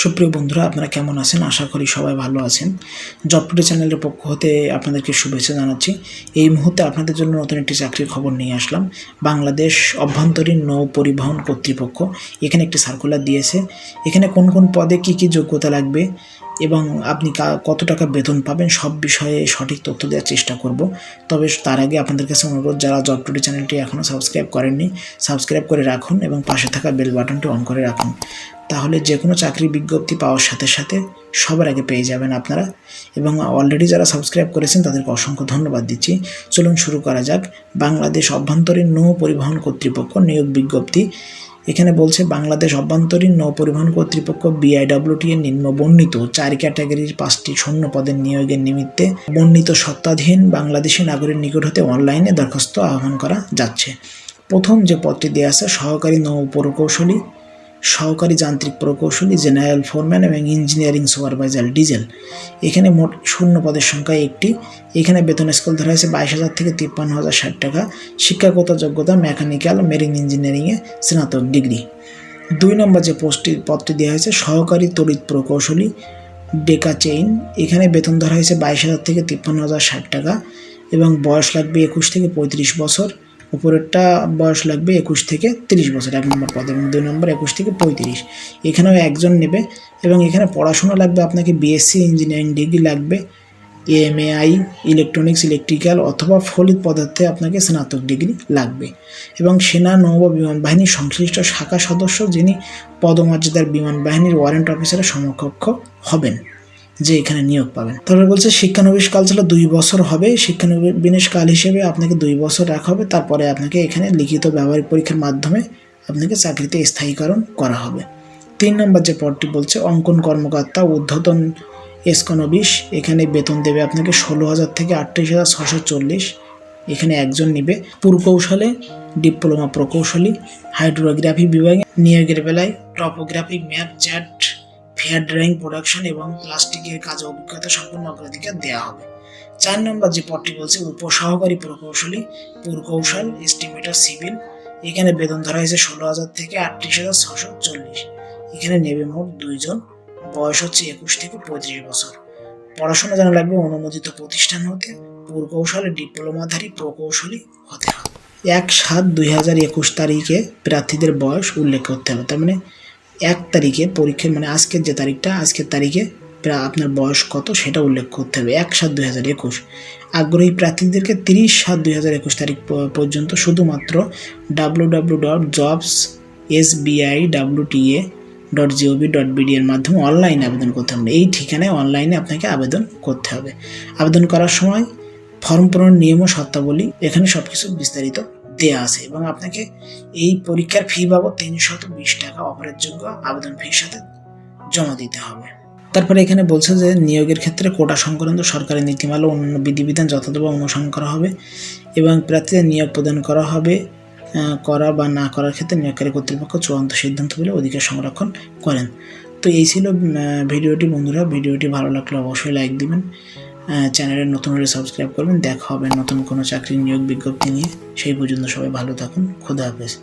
সুপ্রিয় বন্ধুরা, আপনারা কেমন আছেন? আশা করি সবাই ভালো আছেন। জব টুডে চ্যানেলের পক্ষ হতে আপনাদেরকে শুভেচ্ছা জানাচ্ছি। এই মুহূর্তে আপনাদের জন্য নতুন একটি চাকরির খবর নিয়ে আসলাম। বাংলাদেশ অভ্যন্তরীণ নৌ পরিবহন কর্তৃপক্ষ এখানে একটি সার্কুলার দিয়েছে। এখানে কোন কোন পদে কি কি যোগ্যতা লাগবে এবং আপনি কত টাকা বেতন পাবেন সব বিষয়ে সঠিক তথ্য দেওয়ার চেষ্টা করব। তবে তার আগে আপনাদের কাছে অনুরোধ, যারা জব টুডে চ্যানেলটি এখনও সাবস্ক্রাইব করেননি সাবস্ক্রাইব করে রাখুন এবং পাশে থাকা বেল বাটনটি অন করে রাখুন। তাহলে যে কোনো চাকরি বিজ্ঞপ্তি পাওয়ার সাথে সাথে সবার আগে পেয়ে যাবেন আপনারা। এবং অলরেডি যারা সাবস্ক্রাইব করেছেন, তাদেরকে অসংখ্য ধন্যবাদ দিচ্ছি। চলুন শুরু করা যাক। বাংলাদেশ অভ্যন্তরীণ নৌ পরিবহন কর্তৃপক্ষ নিয়োগ বিজ্ঞপ্তি। এখানে বলছে, বাংলাদেশ অভ্যন্তরীণ নৌ পরিবহন কর্তৃপক্ষ বিআইডব্লিউটি এর নিম্ন বর্ণিত চার ক্যাটাগরির পাঁচটি শূন্য পদের নিয়োগের নিমিত্তে বর্ণিত সত্ত্বাধীন বাংলাদেশি নাগরিক নিকট হতে অনলাইনে দরখাস্ত আহ্বান করা যাচ্ছে। প্রথম যে পদটি দেওয়া আছে, সহকারী নৌ প্রকৌশলী সহকারী যান্ত্রিক প্রকৌশলী, জেনারেল ফোরম্যান এবং ইঞ্জিনিয়ারিং সুপারভাইজার ডিজেল। এখানে মোট শূন্য পদের সংখ্যা একটি। এখানে বেতন স্কেল ধরা হয়েছে বাইশ হাজার থেকে তিপ্পান্ন হাজার ষাট টাকা। শিক্ষাগত যোগ্যতা, মেকানিক্যাল, মেরিন ইঞ্জিনিয়ারিংয়ে স্নাতক ডিগ্রি। দুই নম্বর যে পোস্টটি, পদটি দেওয়া হয়েছে, সহকারী তড়িৎ প্রকৌশলী, ডেকা চেইন। এখানে বেতন ধরা হয়েছে বাইশ হাজার থেকে তিপ্পান্ন হাজার ষাট টাকা এবং বয়স লাগবে একুশ থেকে পঁয়ত্রিশ বছর। উপরেরটা বয়স লাগবে একুশ থেকে তিরিশ বছর, এক নম্বর পদ এবং দুই নম্বর একুশ থেকে পঁয়ত্রিশ। এখানেও একজন নেবে এবং এখানে পড়াশোনা লাগবে, আপনাকে বিএসসি ইঞ্জিনিয়ারিং ডিগ্রি লাগবে এমএআই ইলেকট্রনিক্স ইলেকট্রিক্যাল অথবা ফলিত পদার্থে আপনাকে স্নাতক ডিগ্রি লাগবে। এবং সেনা নৌ বিমান বাহিনীর সংশ্লিষ্ট শাখা সদস্য যিনি পদমর্যাদার বিমান বাহিনীর ওয়ারেন্ট অফিসারের সমকক্ষ হবেন। যে এখানে নিয়োগ পাবেন। তারপরে বলছে, শিক্ষানবিশ কাল ছিল দুই বছর হবে। শিক্ষানবিশ কাল হিসেবে আপনাকে দুই বছর রাখা হবে। তারপরে আপনাকে এখানে লিখিত ব্যবহারিক পরীক্ষার মাধ্যমে আপনাকে চাকরিতে স্থায়ীকরণ করা হবে। তিন নম্বর যে পদটি বলছে, অঙ্কন কর্মকর্তা ঊর্ধ্বতন এসকনবিশ, এখানে বেতন দেবে আপনাকে ষোলো হাজার থেকে আটত্রিশ হাজার ছশো চল্লিশ। এখানে একজন নেবে। পুরকৌশলে ডিপ্লোমা প্রকৌশলী, হাইড্রোগ্রাফি বিভাগে, নিয়োগের বেলায় topography map chart fair drawing production এবং প্লাস্টিকের কাজে অভিজ্ঞতা সম্পূর্ণ অগ্রাধিকার দেওয়া হবে। চার নম্বর যে পদটি বলছে, উপসহকারী প্রকৌশলী, পুরকৌশল এস্টিমেটার সিভিল এখানে বেতন ধরা হয়েছে ষোলো হাজার থেকে আটত্রিশ হাজার ছশো চল্লিশ। এখানে নেবে মোট দুইজন, বয়স হচ্ছে একুশ থেকে পঁয়ত্রিশ বছর। পড়াশোনা জানা লাগবে অনুমোদিত প্রতিষ্ঠান হতে, পুরকৌশলে, ডিপ্লোমাধারী প্রকৌশলী হতে হবে। এক সাত দুই হাজার একুশ তারিখে প্রার্থীদের বয়স উল্লেখ করতে হবে, তার মানে এক তারিখে পরীক্ষা মানে আজকের যে তারিখটা, আজকের তারিখে আপনার বয়স কত সেটা উল্লেখ করতে হবে। এক সাত দুই হাজার একুশ। আগ্রহী প্রার্থীদেরকে তিরিশ সাত দুই হাজার একুশ তারিখ পর্যন্ত শুধুমাত্র W W dot jobs S BI WTA dot GOV dot BD এর মাধ্যমে অনলাইনে আবেদন করতে হবে। এই ঠিকানায় অনলাইনে আপনাকে আবেদন করতে হবে। আবেদন করার সময় ফর্ম পূরণের নিয়ম ও শর্তাবলী, এখানে সব কিছু বিস্তারিত দেওয়া আছে এবং আপনাকে এই পরীক্ষার ফি বাবদ তিনশত বিশ টাকা অপরের যোগ্য আবেদন ফির সাথে জমা দিতে হবে। তারপরে এখানে বলছে যে নিয়োগের ক্ষেত্রে কোটা সংক্রান্ত সরকারি নীতিমালা, অন্যান্য বিধিবিধান যথাযথভাবে অনুসরণ করা হবে এবং প্রার্থীদের নিয়োগ প্রদান করা হবে করা বা না করার ক্ষেত্রে নিয়োগকারী কর্তৃপক্ষ চূড়ান্ত সিদ্ধান্ত বলে অধিকার সংরক্ষণ করেন। তো এই ছিল ভিডিওটি বন্ধুরা। ভিডিওটি ভালো লাগলে অবশ্যই লাইক দিবেন। চ্যানেলের নতুন হলে সাবস্ক্রাইব করবেন। দেখা হবে নতুন কোনো চাকরির নিয়োগ বিজ্ঞপ্তি নিয়ে। সেই পর্যন্ত সবাই ভালো থাকুন। খোদা হাফেজ।